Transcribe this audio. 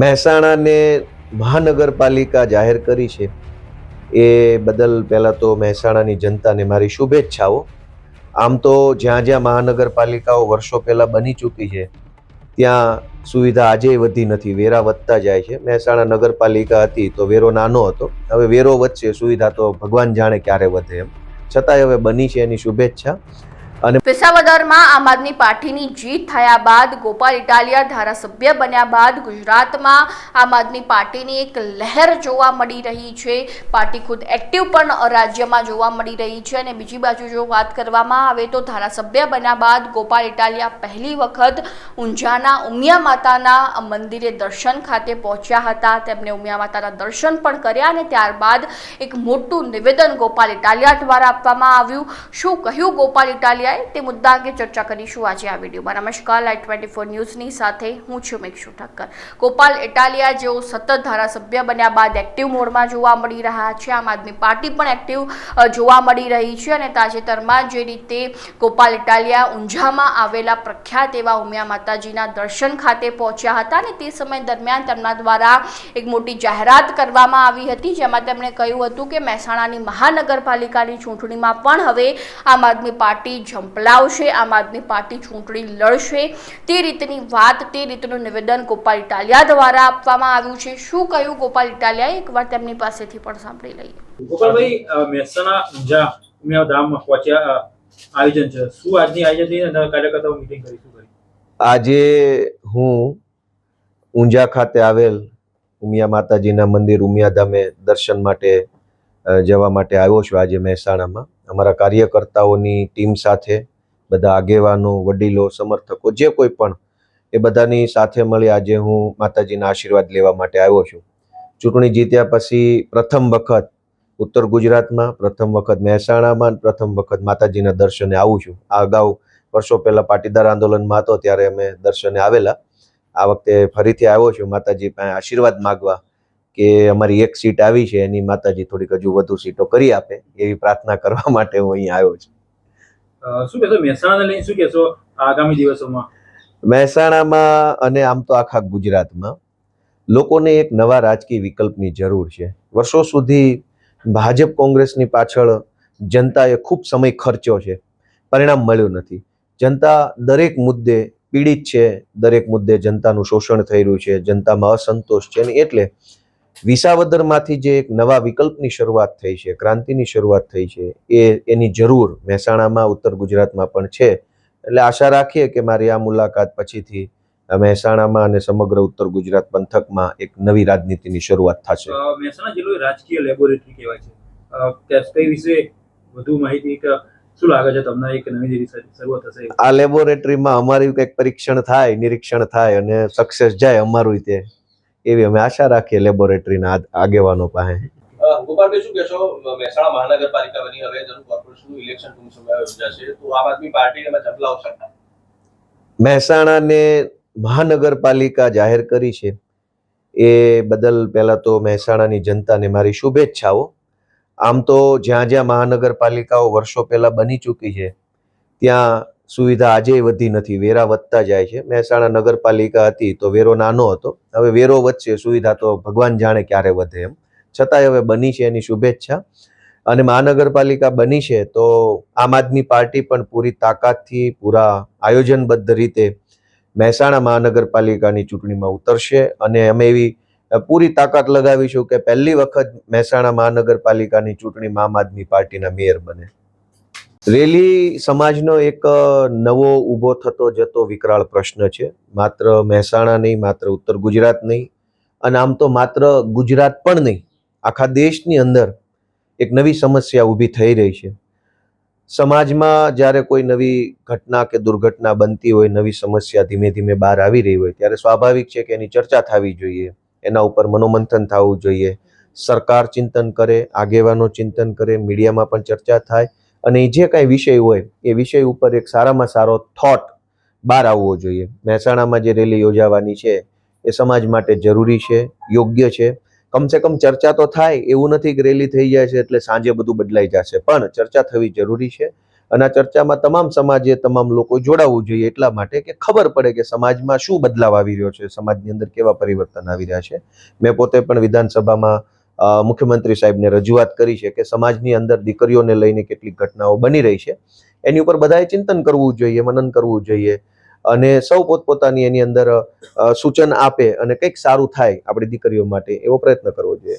મહેસાણાને મહાનગરપાલિકા જાહેર કરી છે. એ બદલ પહેલાં તો મહેસાણાની જનતાને મારી શુભેચ્છાઓ. આમ તો જ્યાં જ્યાં મહાનગરપાલિકાઓ વર્ષો પહેલાં બની ચૂકી છે, ત્યાં સુવિધા આજે વધી નથી, વેરા વધતા જાય છે. મહેસાણા નગરપાલિકા હતી તો વેરો નાનો હતો, હવે વેરો વધશે, સુવિધા તો ભગવાન જાણે ક્યારે વધે એમ. છતાંય હવે બની છે એની શુભેચ્છા. વિસાવદરમાં આમ આદમી પાર્ટીની જીત થયા બાદ ગોપાલ ઇટાલિયા ધારાસભ્ય બન્યા બાદ ગુજરાતમાં આમ આદમી પાર્ટીની એક લહેર જોવા મળી રહી છે. પાર્ટી ખુદ એક્ટિવ પણ રાજ્યમાં જોવા મળી રહી છે અને બીજી બાજુ જો વાત કરવામાં આવે તો ધારાસભ્ય બન્યા બાદ ગોપાલ ઇટાલિયા પહેલી વખત ઊંઝાના ઉમિયા માતાના મંદિરે દર્શન ખાતે પહોંચ્યા હતા. તેમણે ઉમિયા માતાના દર્શન પણ કર્યા અને ત્યારબાદ એક મોટું નિવેદન ગોપાલ ઇટાલિયા દ્વારા આપવામાં આવ્યું. શું કહ્યું ગોપાલ ઇટાલિયાએ તે મુદ્દા અંગે ચર્ચા કરીશું આજે આ વિડીયોમાં. નમસ્કાર લાઈવ ટ્વેન્ટી ફોર ન્યૂઝની સાથે હું છું મેક્ષુ ઠક્કર. ગોપાલ ઇટાલિયા જેઓ સતત ધારાસભ્ય બન્યા બાદ એક્ટિવ મોડમાં જોવા મળી રહ્યા છે. આમ આદમી પાર્ટી પણ એક્ટિવ જોવા મળી રહી છે અને તાજેતરમાં જે રીતે ગોપાલ ઇટાલિયા ઊંઝામાં આવેલા પ્રખ્યાત એવા ઉમિયા માતાજીના દર્શન ખાતે પહોંચ્યા હતા અને તે સમય દરમિયાન તેમના દ્વારા એક મોટી જાહેરાત કરવામાં આવી હતી. જેમાં તેમણે કહ્યું હતું કે મહેસાણાની મહાનગરપાલિકાની ચૂંટણીમાં પણ હવે આમ આદમી પાર્ટી ઝંપલાવશે આમ આદમી પાર્ટી ચૂંટણી લડશે. તે રીતની વાત તે રીતનું નિવેદન ગોપાલ ઇટાલિયા દ્વારા આપવામાં આવ્યું છે. શું કહ્યું ગોપાલ ઇટાલિયાએ? એકવાર તેમની પાસેથી પણ સાંભળી લઈએ. ગોપાલભાઈ મહેસાણા ઊંઝા ઉમિયા ધામમાં પહોંચ્યા આયોજન છે. શું આજની આયોજનની અંદર કાર્યકર્તાઓ મિટિંગ કરીશું કરી? આજે હું ઊંઝા ખાતે આવેલ ઉમિયા માતાજીના મંદિર ઉમિયા ધામે દર્શન માટે જવા માટે આવ્યો છું. આજે મહેસાણામાં. અમારા કાર્યકર્તાઓની ટીમ સાથે, બધા આગેવાનો, વડીલો, સમર્થકો, જે કોઈ પણ, એ બધાની સાથે મળી આજે હું માતાજીના આશીર્વાદ લેવા માટે આવ્યો છું. ચૂંટણી જીત્યા પછી પ્રથમ વખત ઉત્તર ગુજરાતમાં, પ્રથમ વખત મહેસાણામાં, પ્રથમ વખત માતાજીના દર્શને આવું છું. આ અગાઉ વર્ષો પહેલાં પાટીદાર આંદોલનમાં હતો, ત્યારે અમે દર્શને આવેલા. આ વખતે ફરીથી આવ્યો છું. માતાજી પાસે આશીર્વાદ માગવા કે અમારી એક સીટ આવી છે એની માતાજી થોડીક હજુ વધુ સીટો કરી આપે એવી પ્રાર્થના કરવા માટે હું અહીં આવ્યો છું. શું કહેશો? મહેસાણાને લઈને શું કહેશો આગામી દિવસોમાં? મહેસાણામાં અને આમ તો આખા ગુજરાતમાં લોકોને એક નવા રાજકીય વિકલ્પની જરૂર છે. વર્ષો સુધી ભાજપ કોંગ્રેસની પાછળ જનતાએ ખૂબ સમય ખર્ચ્યો છે. પરિણામ મળ્યું નથી. જનતા દરેક મુદ્દે પીડિત છે દરેક મુદ્દે જનતાનું શોષણ થઈ રહ્યું છે જનતામાં અસંતોષ છે અને એટલે વિસાવદરમાંથી જે એક નવા વિકલ્પની શરૂઆત થઈ છે ક્રાંતિની શરૂઆત થઈ છે એ એની જરૂર મહેસાણામાં ઉત્તર ગુજરાતમાં પણ છે. એટલે આશા રાખીએ કે મારી આ મુલાકાત પછીથી મહેસાણામાં અને સમગ્ર ઉત્તર ગુજરાત પંથકમાં એક નવી રાજનીતિની શરૂઆત થશે. મહેસાણા જિલ્લો રાજકીય લેબોરેટરી કહેવાય છે. કઈ વિશે વધુ માહિતી શું લાગે છે તમને? એક નવી શરૂઆત થશે આ લેબોરેટરીમાં અમારું કંઈક પરીક્ષણ થાય નિરીક્ષણ થાય અને સક્સેસ જાય અમારું તે. એવી અમે આશા રાખીએ લેબોરેટરીના આગેવાનો પાસે. ગોપાલભાઈ શું કહેશો? મહેસાણા મહાનગરપાલિકા હવે જનુ કોર્પોરેશનનું ઇલેક્શન ટૂંક સમયમાં યોજાશે. તો આમ આદમી પાર્ટીને એમાં ઝંપલાવશે મહેસાણાને મહાનગરપાલિકા જાહેર કરી છે. એ બદલ પહેલાં તો મહેસાણાની જનતાને મારી શુભેચ્છાઓ. આમ તો જ્યાં જ્યાં મહાનગરપાલિકાઓ વર્ષો પહેલાં બની ચૂકી છે ત્યાં સુવિધા આજે વધી નથી, વેરા વધતા જાય છે. મહેસાણા નગરપાલિકા હતી તો વેરો નાનો હતો. હવે વેરો વધશે, સુવિધા તો ભગવાન જાણે ક્યારે વધે એમ. છતાંય હવે બની છે એની શુભેચ્છા. અને મહાનગરપાલિકા બની છે તો આમ આદમી પાર્ટી પણ પૂરી તાકાતથી, પૂરા આયોજનબદ્ધ રીતે મહેસાણા મહાનગરપાલિકાની ચૂંટણીમાં ઉતરશે. અને અમે એવી પૂરી તાકાત લગાવીશું કે પહેલી વખત મહેસાણા મહાનગરપાલિકાની ચૂંટણીમાં આમ આદમી પાર્ટીના મેયર બને. રેલી સમાજનો એક નવો ઊભો થતો જતો વિકરાળ પ્રશ્ન છે. માત્ર મહેસાણા નહીં, માત્ર ઉત્તર ગુજરાત નહીં અને આમ તો માત્ર ગુજરાત પણ નહીં, આખા દેશની અંદર એક નવી સમસ્યા ઊભી થઈ રહી છે. સમાજમાં જ્યારે કોઈ નવી ઘટના કે દુર્ઘટના બનતી હોય, નવી સમસ્યા ધીમે ધીમે બહાર આવી રહી હોય, ત્યારે સ્વાભાવિક છે કે એની ચર્ચા થવી જોઈએ, એના ઉપર મનોમંથન થવું જોઈએ. સરકાર ચિંતન કરે, આગેવાનો ચિંતન કરે, મીડિયામાં પણ ચર્ચા થાય અને જે કાંઈ વિષય હોય, એ વિષય ઉપર એક સારામાં સારો થોટ બહાર આવવો જોઈએ. મહેસાણામાં જે રેલી યોજાવાની છે, એ સમાજ માટે જરૂરી છે, યોગ્ય છે. કમસે કમ ચર્ચા તો થાય, એવું નથી કે રેલી થઈ જાય છે એટલે સાંજે બધું બદલાઈ જશે. પણ ચર્ચા થવી જરૂરી છે અને આ ચર્ચામાં તમામ સમાજે તમામ લોકો જોડાવવું જોઈએ એટલા માટે કે ખબર પડે કે સમાજમાં શું બદલાવ આવી રહ્યો છે, સમાજની અંદર કેવા પરિવર્તન આવી રહ્યા છે. મેં પોતે પણ વિધાનસભામાં મુખ્યમંત્રી સાહેબને રજૂઆત કરી છે કે સમાજની અંદર દીકરીઓને લઈને કેટલીક ઘટનાઓ બની રહી છે. એની ઉપર બધાએ ચિંતન કરવું જોઈએ, મનન કરવું જોઈએ અને સૌ પોતપોતાની એની અંદર સૂચન આપે અને કંઈક સારું થાય આપણી દીકરીઓ માટે એવો પ્રયત્ન કરવો જોઈએ.